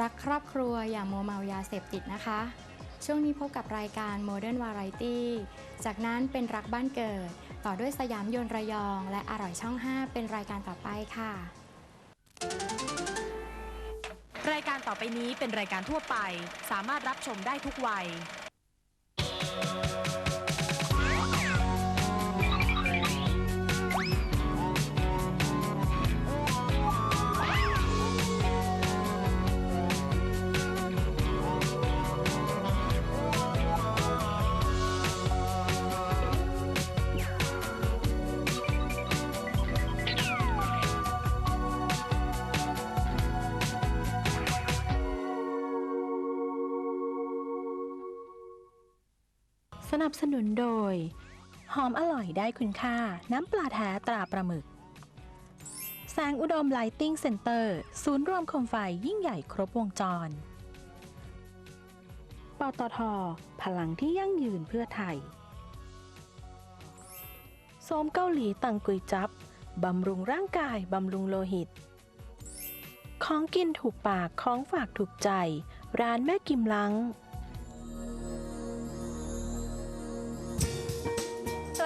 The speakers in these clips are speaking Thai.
รักครอบครัวอย่าโมเมายาเสพติดนะคะ ช่วงนี้พบกับรายการ Modern Variety จากนั้นเป็นรักบ้านเกิด ต่อด้วยสยามยนต์ระยอง และอร่อยช่อง 5 เป็นรายการต่อไปค่ะ รายการต่อไปนี้เป็นรายการทั่วไป สามารถรับชมได้ทุกวัย สนับสนุนโดย หอมอร่อยได้คุณค่า น้ำปลาแท้ตราปลาหมึก แสงอุดมไลติงเซ็นเตอร์ ศูนย์รวมโคมไฟยิ่งใหญ่ครบวงจร ปตท พลังที่ยั่งยืนเพื่อไทยโสมเกาหลีตังกุยจับบำรุงร่างกาย บำรุงโลหิต ของกินถูกปาก ของฝากถูกใจ ร้านแม่กิมลัง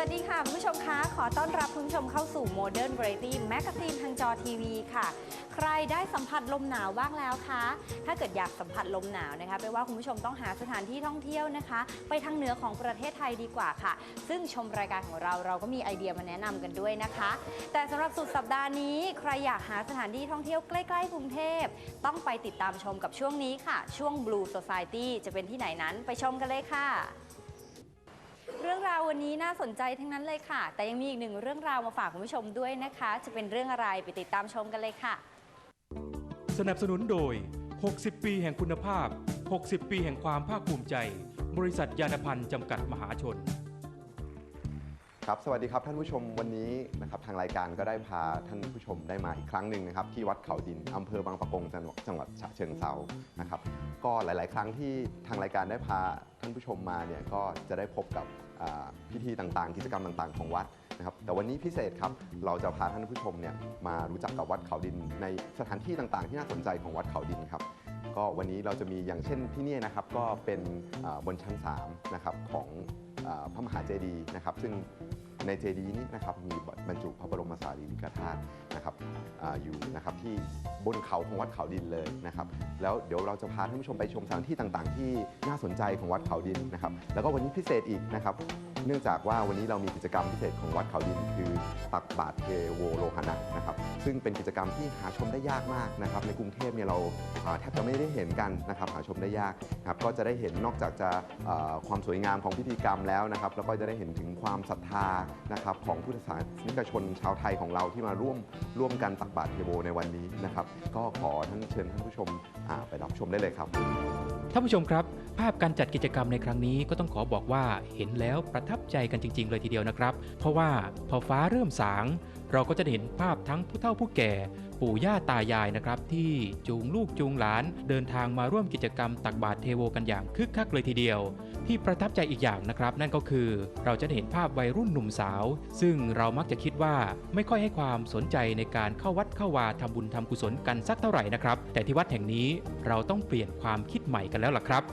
วัสดีค่ะคุณผู้ชมคะขอต้อนรับคุณผู้ชมเข้าสู่ Modern Variety Magazine ทางจอทีวีค่ะ ใครได้สัมผัสลมหนาวบ้างแล้วคะ ถ้าเกิดอยากสัมผัสลมหนาวนะคะแปว่าคุณผู้ชมต้องหาสถานที่ท่องเที่ยวนะคะ ไปทางเหนือของประเทศไทยดีกว่าค่ะ ซึ่งชมรายการของเราเราก็มีไอเดียมาแนะนำกันด้วยนะคะ แต่สำหรับสุดสัปดาห์นี้ ใครอยากหาสถานที่ท่องเที่ยวใกล้ๆกรุงเทพ ต้องไปติดตามชมกับช่วงนี้ค่ะ ช่วง Blue Society จะเป็นที่ไหนนั้นไปชมกันเลยค่ะ เรื่องราววันนี้น่าสนใจทั้งนั้นเลยค่ะ แต่ยังมีอีกหนึ่งเรื่องราวมาฝากคุณผู้ชมด้วยนะคะ จะเป็นเรื่องอะไรไปติดตามชมกันเลยค่ะ สนับสนุนโดย 60 ปีแห่งคุณภาพ 60 ปีแห่งความภาคภูมิใจ บริษัทยานพันธ์จำกัดมหาชน ครับสวัสดีครับท่านผู้ชมวันนี้นะครับทางรายการก็ได้พาท่านผู้ชมได้มาอีกครั้งหนึ่งนะครับที่วัดเขาดินอำเภอบางปะกงจังหวัดจังหวัดฉะเชิงเซานะครับก็หลาย ๆ ครั้งที่ทางรายการได้พาท่านผู้ชมมาเนี่ยก็จะได้พบกับอ่าพิธีต่างๆ กิจกรรมต่างๆ ของวัดนะครับแต่วันนี้พิเศษครับเราจะพาท่านผู้ชมเนี่ยมารู้จักกับวัดเขาดินในสถานที่ต่างๆ ที่น่าสนใจของวัดเขาดินครับ ก็วันนี้เราจะมีอย่างเช่นที่นี่นะครับก็เป็นอ่าบนชั้น3นะครับของ พระมหาเจดีย์นะครับ ซึ่งในเจดีย์นี้นะครับมีบรรจุพระบรมสารีริกธาตุนะครับออยู่นะครับที่บนเขาของวัดเขาดินเลยนะครับ แล้วเดี๋ยวเราจะพาท่านผู้ชมไปชมสถานที่ต่างๆ ที่น่าสนใจของวัดเขาดินนะครับ แล้วก็วันนี้พิเศษอีกนะครับ เนื่องจากว่าวันนี้เรามีกิจกรรมพิเศษของวัดเขาดิน คือตักบาตรเทโวโลหะนะครับ ซึ่งเป็นกิจกรรมที่หาชมได้ยากมากนะครับในกรุงเทพเนี่ยเราแทบจะไม่ได้เห็นกันนะครับหาชมได้ยากครับก็จะได้เห็นนอกจากจะความสวยงามของพิธีกรรมแล้วนะครับแล้วก็จะได้เห็นถึงความศรัทธานะครับของพุทธศาสนิกชนชาวไทยของเราที่มาร่วมร่วมกันตักบาตรเทโวในวันนี้นะครับก็ขอท่านเชิญท่านผู้ชมไปรับชมได้เลยครับท่านผู้ชมครับ ภาพการจัดกิจกรรมในครั้งนี้ก็ต้องขอบอกว่าเห็นแล้วประทับใจกันจริง ๆ เลยทีเดียวนะครับ เพราะว่าพอฟ้าเริ่มสาง เราก็จะเห็นภาพทั้งผู้เฒ่าผู้แก่ ปู่ย่าตายายนะครับ ที่จูงลูกจูงหลานเดินทางมาร่วมกิจกรรมตักบาตรเทโวกันอย่างคึกคักเลยทีเดียว ที่ประทับใจอีกอย่างนะครับ นั่นก็คือเราจะเห็นภาพวัยรุ่นหนุ่มสาว ซึ่งเรามักจะคิดว่าไม่ค่อยให้ความสนใจในการเข้าวัดเข้าวาทำบุญทำกุศลกันสักเท่าไหร่นะครับ แต่ที่วัดแห่งนี้เราต้องเปลี่ยนความคิดใหม่กันแล้วล่ะครับ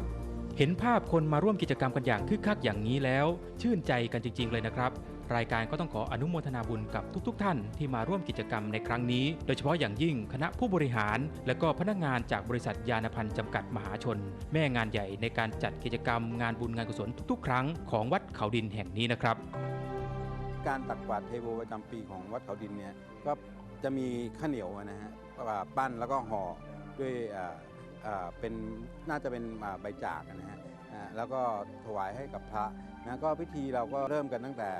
เห็นภาพคนมาร่วมกิจกรรมกันอย่างคึกคักอย่างนี้แล้ว ชื่นใจกันจริง ๆ เลยนะครับ รายการก็ต้องขออนุโมทนาบุญกับทุกๆท่านที่มาร่วมกิจกรรมในครั้งนี้ โดยเฉพาะอย่างยิ่งคณะผู้บริหาร และก็พนักงานจากบริษัทยานพันธ์จำกัดมหาชน แม่งานใหญ่ในการจัดกิจกรรมงานบุญงานกุศลทุก ๆ ครั้งของวัดเขาดินแห่งนี้นะครับ การตักบาตรเทโวประจำปีของวัดเขาดินเนี่ยก็จะมีข้าวเหนียวนะฮะปั้นแล้วก็ห่อด้วยอ่าอ่าเป็นน่าจะเป็นใบจากนะฮะแล้วก็ถวายให้กับพระนะก็พิธีเราก็เริ่มกันตั้งแต่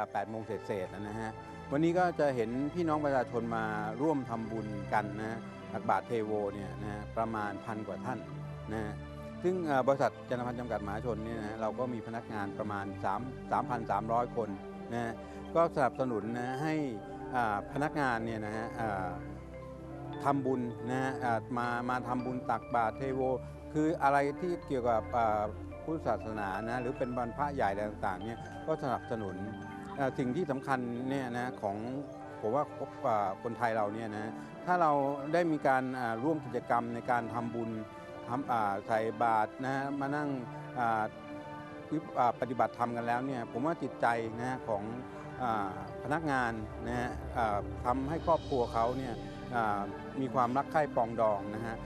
8โมงเศษๆนะฮะวันนี้ก็จะเห็นพี่น้องประชาชนมาร่วมทำบุญกันนะฮะตักบาตรเทโวเนี่ยนะฮะประมาณพันกว่าท่านนะฮะซึ่งบริษัทจันทพันธ์จำกัดมหาชนเนี่ยนะฮะเราก็มีพนักงานประมาณ 3 3,300 คนนะฮะก็สนับสนุนนะให้พนักงานเนี่ยนะฮะทำบุญนะฮะมามาทำบุญตักบาตรเทโว คืออะไรที่เกี่ยวกับพุทธศาสนานะหรือเป็นบรรพะใหญ่อะไรต่างๆเนี่ยก็สนับสนุน สิ่งที่สำคัญเนี่ยนะของผมว่าคนไทยเราเนี่ยนะถ้าเราได้มีการร่วมกิจกรรมในการทำบุญทำใส่บาตรนะมานั่งปฏิบัติธรรมกันแล้วเนี่ยผมว่าจิตใจนะของอพนักงานนะฮะทำให้ครอบครัวเขาเนี่ยมีความรักใคร่ปองดองนะฮะ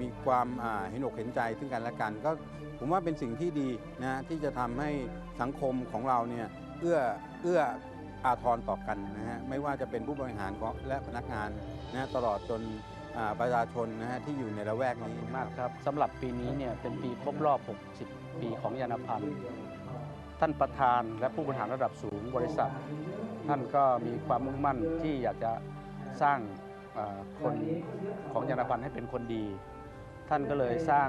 มีความเห็นอกเห็นใจซึ่งกันและกัน ก็ผมว่าเป็นสิ่งที่ดีนะที่จะทำให้สังคมของเราเนี่ย เอื้อเอื้ออาทรต่อกันนะฮะไม่ว่าจะเป็นผู้บริหารและพนักงานนะตลอดจนประชาชนนะฮะที่อยู่ในละแวกขอบนี้มากครับสำหรับปีนี้เนี่ยเป็นปีครบรอบ 60 ปีของยานพันธ์ท่านประธานและผู้บริหารระดับสูงบริษัท ท่านก็มีความมุ่งมั่นที่อยากจะสร้างคนของยานพันธ์ให้เป็นคนดี ท่านก็เลยสร้าง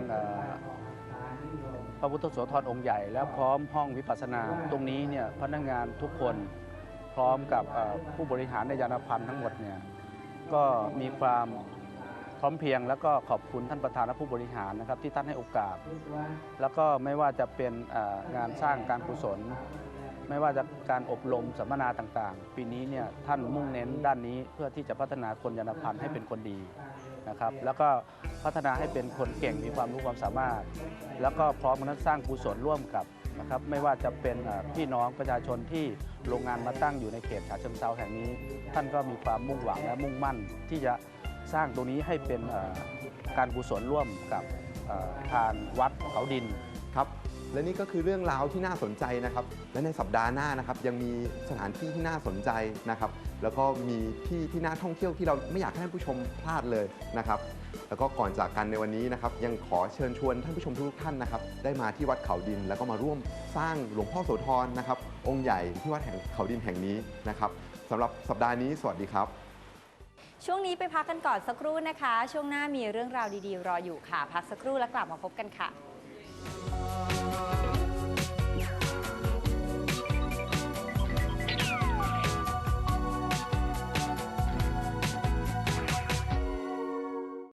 พระพุทธโสธรองค์ใหญ่ แล้วพร้อมห้องวิปัสสนา ตรงนี้เนี่ยพนักงานทุกคนพร้อมกับผู้บริหารในยานพันธ์ทั้งหมดเนี่ยก็มีความพร้อมเพียง แล้วก็ขอบคุณท่านประธานและผู้บริหารนะครับที่ท่านให้โอกาส แล้วก็ไม่ว่าจะเป็นงานสร้างการกุศล ไม่ว่าจะการอบรมสัมมนาต่างๆ ปีนี้เนี่ยท่านมุ่งเน้นด้านนี้เพื่อที่จะพัฒนาคนยานพันธ์ให้เป็นคนดีนะครับ แล้วก็ พัฒนาให้เป็นคนเก่งมีความรู้ความสามารถ แล้วก็พร้อมกันนั้นสร้างกุศลร่วมกับนะครับไม่ว่าจะเป็นพี่น้องประชาชนที่โรงงานมาตั้งอยู่ในเขตฉะเชิงเซาแห่งนี้ ท่านก็มีความมุ่งหวังและมุ่งมั่น ที่จะสร้างตรงนี้ให้เป็นการกุศลร่วมกับทานวัดเขาดินครับ และนี่ก็คือเรื่องราวที่น่าสนใจนะครับ และในสัปดาห์หน้านะครับ ยังมีสถานที่ที่น่าสนใจนะครับ แล้วก็มีที่ที่น่าท่องเที่ยวที่เราไม่อยากให้ท่านผู้ชมพลาดเลยนะครับ แล้วก็ก่อนจากกันในวันนี้นะครับ ยังขอเชิญชวนท่านผู้ชมทุกท่านนะครับ ได้มาที่วัดเขาดิน แล้วก็มาร่วมสร้างหลวงพ่อโสธรนะครับ องค์ใหญ่ที่วัดแห่งเขาดินแห่งนี้นะครับสำหรับสัปดาห์นี้ สวัสดีครับ ช่วงนี้ไปพักกันก่อนสักครู่นะคะ ช่วงหน้ามีเรื่องราวดีๆ รออยู่ค่ะ พักสักครู่แล้วกลับมาพบกันค่ะ Oh,